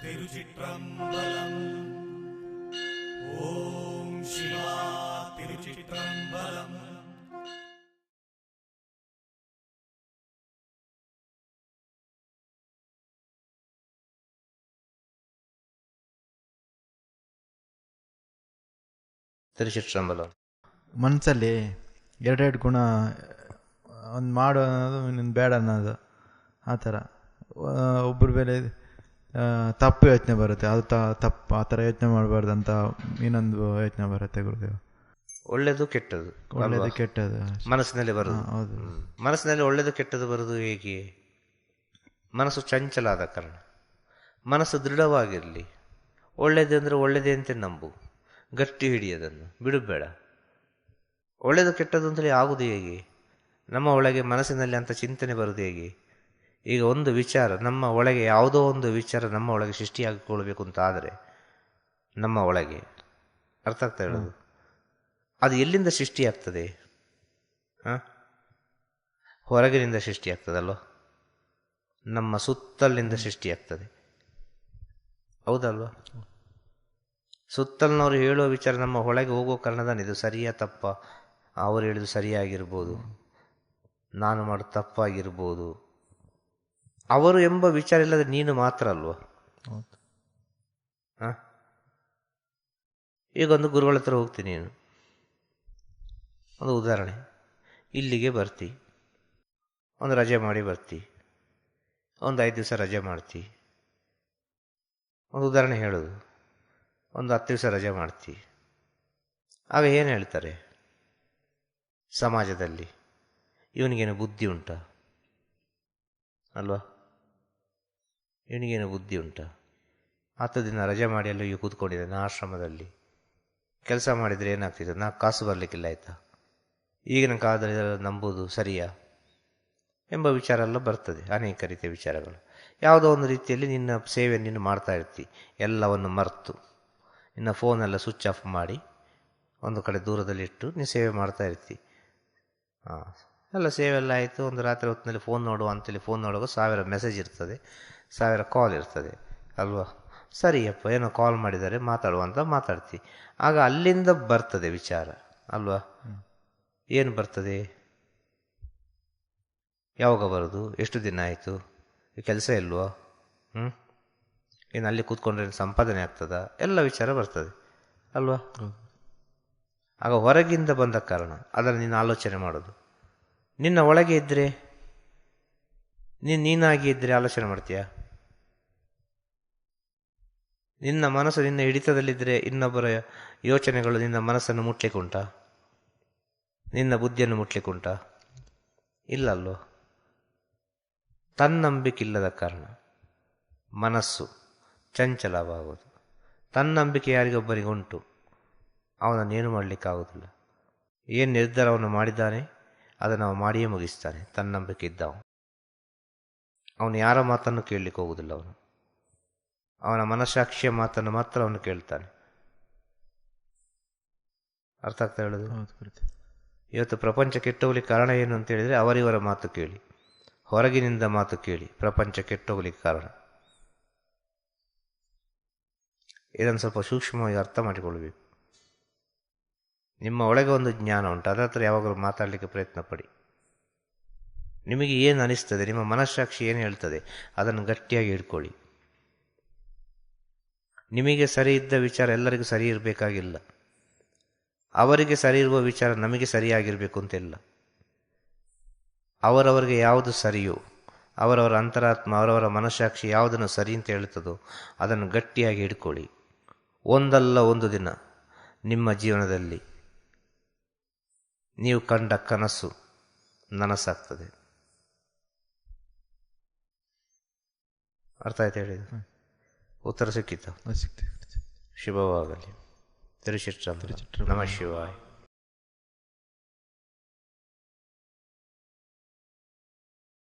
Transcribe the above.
திருச்சிற்றம்பலம் ஓம் சிவா திருச்சிற்றம்பலம் ತಿರುಚಿಟ್ರಂಬಲ ಮನಸ್ಸಲ್ಲಿ ಎರಡೆರಡು ಗುಣ ಒಂದು ಮಾಡು ಅನ್ನೋದು ಇನ್ನೊಂದು ಬೇಡ ಅನ್ನೋದು ಆ ಥರ ಒಬ್ಬರ ಮೇಲೆ ಆ, ತಪ್ಪು ಯೋಚನೆ ಬರುತ್ತೆ. ಅದು ತ ತಪ್ಪು ಆ ಥರ ಯೋಚನೆ ಮಾಡಬಾರ್ದು ಅಂತ ಇನ್ನೊಂದು ಯೋಚನೆ ಬರುತ್ತೆ ಗುರುದೇವ್. ಒಳ್ಳೆದು ಕೆಟ್ಟದು. ಒಳ್ಳೇದು ಕೆಟ್ಟದ್ದು ಕೆಟ್ಟದು ಮನಸ್ಸಿನಲ್ಲಿ ಬರುದು. ಹೌದು. ಮನಸ್ಸಿನಲ್ಲಿ ಒಳ್ಳೇದು ಕೆಟ್ಟದ್ದು ಬರುದು ಹೇಗೆ? ಮನಸ್ಸು ಚಂಚಲ ಆದ ಕಾರಣ. ಮನಸ್ಸು ದೃಢವಾಗಿರಲಿ. ಒಳ್ಳೇದು ಅಂದರೆ ಒಳ್ಳೇದೇ ಅಂತ ನಂಬು. ಗಟ್ಟಿ ಹಿಡಿಯೋದನ್ನು. ಬಿಡಬೇಡ ಒಳ್ಳೇದು ಕೆಟ್ಟದ್ದು ಅಂತೇಳಿ ಆಗುವುದು ಹೇಗೆ? ನಮ್ಮ ಒಳಗೆ ಮನಸ್ಸಿನಲ್ಲಿ ಅಂತ ಚಿಂತನೆ ಬರೋದು ಹೇಗೆ? ಈಗ ಒಂದು ವಿಚಾರ ನಮ್ಮ ಒಳಗೆ ಯಾವುದೋ ಒಂದು ವಿಚಾರ ನಮ್ಮ ಒಳಗೆ ಸೃಷ್ಟಿಯಾಗಿಕೊಳ್ಬೇಕು ಅಂತ ಆದರೆ ನಮ್ಮ ಒಳಗೆ. ಅರ್ಥ ಆಗ್ತಾ ಹೇಳೋದು ಅದು ಎಲ್ಲಿಂದ ಸೃಷ್ಟಿಯಾಗ್ತದೆ? ಹಾಂ? ಹೊರಗಿನಿಂದ ಸೃಷ್ಟಿಯಾಗ್ತದಲ್ವ? ನಮ್ಮ ಸುತ್ತಲಿನಿಂದ ಸೃಷ್ಟಿಯಾಗ್ತದೆ. ಹೌದಲ್ವಾ? ಸುತ್ತಲಿನವರು ಹೇಳುವ ವಿಚಾರ ನಮ್ಮ ಒಳಗೆ ಹೋಗೋ ಕಾರಣದಾನೆ ಇದು ಸರಿಯಾ ತಪ್ಪ? ಅವರು ಹೇಳಿದು ಸರಿಯಾಗಿರ್ಬೋದು. ನಾನು ಮಾಡೋದು ತಪ್ಪಾಗಿರ್ಬೋದು. ಅವರು ಎಂಬ ವಿಚಾರ ಇಲ್ಲದೆ ನೀನು ಮಾತ್ರ ಅಲ್ವ? ಈಗ ಒಂದು ಗುರುಗಳ ಹತ್ರ ಹೋಗ್ತೀನಿ ನೀನು. ಒಂದು ಉದಾಹರಣೆ. ಇಲ್ಲಿಗೆ ಬರ್ತಿ. ಒಂದು ರಜೆ ಮಾಡಿ ಬರ್ತಿ. ಒಂದು ಐದು ದಿವಸ ರಜೆ ಮಾಡ್ತಿ. ಒಂದು ಉದಾಹರಣೆ ಹೇಳೋದು. ಒಂದು ಹತ್ತು ದಿವಸ ರಜೆ ಮಾಡ್ತಿ. ಆಗ ಏನು ಹೇಳ್ತಾರೆ? ಸಮಾಜದಲ್ಲಿ ಇವನಿಗೇನು ಬುದ್ಧಿ ಉಂಟಾ? ಅಲ್ವಾ? ಇವನಿಗೇನು ಬುದ್ಧಿ ಉಂಟ? ಹತ್ತು ದಿನ ರಜೆ ಮಾಡಿ ಈಗ ಕೂತ್ಕೊಂಡಿದ್ದಾನೆ ಆಶ್ರಮದಲ್ಲಿ. ಕೆಲಸ ಮಾಡಿದರೆ ಏನಾಗ್ತಿದೆ ನಾ ಕಾಸು ಬರಲಿಕ್ಕಿಲ್ಲ ಆಯಿತಾ? ಈಗಿನ ಕಾಲದಲ್ಲಿ ನಂಬುದು ಸರಿಯಾ? ಎಂಬ ವಿಚಾರ ಎಲ್ಲ ಬರ್ತದೆ, ಅನೇಕ ರೀತಿಯ ವಿಚಾರಗಳು. ಯಾವುದೋ ಒಂದು ರೀತಿಯಲ್ಲಿ ನಿನ್ನ ಸೇವೆ ನೀನು ಮಾಡ್ತಾ ಇರ್ತಿ, ಎಲ್ಲವನ್ನು ಮರೆತು. ನಿನ್ನ ಫೋನೆಲ್ಲ ಸ್ವಿಚ್ ಆಫ್ ಮಾಡಿ, ಒಂದು ಕಡೆ ದೂರದಲ್ಲಿಟ್ಟು ನೀನು ಸೇವೆ ಮಾಡ್ತಾ ಇರ್ತಿ. ಹಾಂ ಎಲ್ಲ ಸೇವೆಲ್ಲ ಆಯಿತು. ಒಂದು ರಾತ್ರಿ ಹೊತ್ತಿನಲ್ಲಿ ಫೋನ್ ನೋಡುವ ಅಂತೇಳಿ ಫೋನ್ ನೋಡುವಾಗ ಸಾವಿರ ಮೆಸೇಜ್ ಇರ್ತದೆ. ಸಾವಿರ ಕಾಲ್ ಇರ್ತದೆ. ಅಲ್ವಾ? ಸರಿಯಪ್ಪ ಏನೋ ಕಾಲ್ ಮಾಡಿದ್ದಾರೆ ಮಾತಾಡುವ ಅಂತ ಮಾತಾಡ್ತಿ. ಆಗ ಅಲ್ಲಿಂದ ಬರ್ತದೆ ವಿಚಾರ. ಅಲ್ವಾ? ಏನು ಬರ್ತದೆ? ಯಾವಾಗ ಬರೋದು? ಎಷ್ಟು ದಿನ ಆಯಿತು? ಕೆಲಸ ಇಲ್ವೋ? ಹ್ಞೂ ಏನು ಅಲ್ಲಿ ಕೂತ್ಕೊಂಡ್ರೆ ಸಂಪಾದನೆ ಆಗ್ತದ? ಎಲ್ಲ ವಿಚಾರ ಬರ್ತದೆ. ಅಲ್ವಾ? ಆಗ ಹೊರಗಿಂದ ಬಂದ ಕಾರಣ. ಅದನ್ನು ನೀನು ಆಲೋಚನೆ ಮಾಡೋದು. ನಿನ್ನ ಒಳಗೆ ಇದ್ದರೆ ನೀನು ನೀನಾಗಿ ಇದ್ದರೆ ಆಲೋಚನೆ ಮಾಡ್ತೀಯಾ? ನಿನ್ನ ಮನಸ್ಸು ನಿನ್ನ ಹಿಡಿತದಲ್ಲಿದ್ದರೆ ಇನ್ನೊಬ್ಬರ ಯೋಚನೆಗಳು ನಿನ್ನ ಮನಸ್ಸನ್ನು ಮುಟ್ಲಿಕ್ಕೆ ನಿನ್ನ ಬುದ್ಧಿಯನ್ನು ಮುಟ್ಲಿಕ್ಕೆ ಇಲ್ಲ ತನ್ನಂಬಿಕೆ ತನ್ನಂಬಿಕಿಲ್ಲದ ಕಾರಣ ಮನಸ್ಸು ಚಂಚಲವಾಗುವುದು ತನ್ನಂಬಿಕೆ ಯಾರಿಗೊಬ್ಬರಿಗೆ ಉಂಟು ಅವನನ್ನೇನು ಮಾಡಲಿಕ್ಕಾಗುವುದಿಲ್ಲ ಏನು ನಿರ್ಧಾರವನ್ನು ಮಾಡಿದ್ದಾನೆ? ಅದನ್ನು ಅವ ಮಾಡಿಯೇ ಮುಗಿಸ್ತಾನೆ. ತನ್ನ ನಂಬಿಕೆ ಇದ್ದ ಅವನು ಯಾರ ಮಾತನ್ನು ಕೇಳಲಿಕ್ಕೆ ಹೋಗುವುದಿಲ್ಲ ಅವನು. ಅವನ ಮನಸ್ಸಾಕ್ಷಿಯ ಮಾತನ್ನು ಮಾತ್ರ ಅವನು ಕೇಳ್ತಾನೆ. ಅರ್ಥ ಆಗ್ತಾ ಹೇಳೋದು? ಇವತ್ತು ಪ್ರಪಂಚ ಕೆಟ್ಟೋಗ್ಲಿಕ್ಕೆ ಕಾರಣ ಏನು ಅಂತ ಹೇಳಿದರೆ ಅವರಿವರ ಮಾತು ಕೇಳಿ. ಹೊರಗಿನಿಂದ ಮಾತು ಕೇಳಿ. ಪ್ರಪಂಚ ಕೆಟ್ಟೋಗ್ಲಿಕ್ಕೆ ಕಾರಣ. ಇದನ್ನು ಸ್ವಲ್ಪ ಸೂಕ್ಷ್ಮವಾಗಿ ಅರ್ಥ ಮಾಡಿಕೊಳ್ಬೇಕು ನಿಮ್ಮ ಒಳಗೆ ಒಂದು ಜ್ಞಾನ ಉಂಟು. ಅದರ ಹತ್ರ ಯಾವಾಗಲೂ ಮಾತಾಡಲಿಕ್ಕೆ ಪ್ರಯತ್ನ ಪಡಿ ನಿಮಗೆ ಏನು ಅನಿಸ್ತದೆ? ನಿಮ್ಮ ಮನಸ್ಸಾಕ್ಷಿ ಏನು ಹೇಳ್ತದೆ? ಅದನ್ನು ಗಟ್ಟಿಯಾಗಿ ಹಿಡ್ಕೊಳ್ಳಿ. ನಿಮಗೆ ಸರಿ ಇದ್ದ ವಿಚಾರ ಎಲ್ಲರಿಗೂ ಸರಿ ಇರಬೇಕಾಗಿಲ್ಲ. ಅವರಿಗೆ ಸರಿ ಇರುವ ವಿಚಾರ ನಮಗೆ ಸರಿಯಾಗಿರಬೇಕು ಅಂತಿಲ್ಲ. ಅವರವರಿಗೆ ಯಾವುದು ಸರಿಯೋ, ಅವರವರ ಅಂತರಾತ್ಮ, ಅವರವರ ಮನಸ್ಸಾಕ್ಷಿ ಯಾವುದನ್ನು ಸರಿ ಅಂತ ಹೇಳ್ತದೋ ಅದನ್ನು ಗಟ್ಟಿಯಾಗಿ ಹಿಡ್ಕೊಳ್ಳಿ. ಒಂದಲ್ಲ ಒಂದು ದಿನ ನಿಮ್ಮ ಜೀವನದಲ್ಲಿ. ನೀವು ಕಂಡ ಕನಸು ನನಸಾಗ್ತದೆ. ಅರ್ಥ ಆಯ್ತು ಹೇಳಿದ ಉತ್ತರ ಸಿಕ್ಕಿತು. ಅದು ಸಿಗ್ತದೆ ಶುಭವಾಗಲಿ. ತಿರುಚಿಟ್ಟ ನಮಃ ಶಿವಾಯ.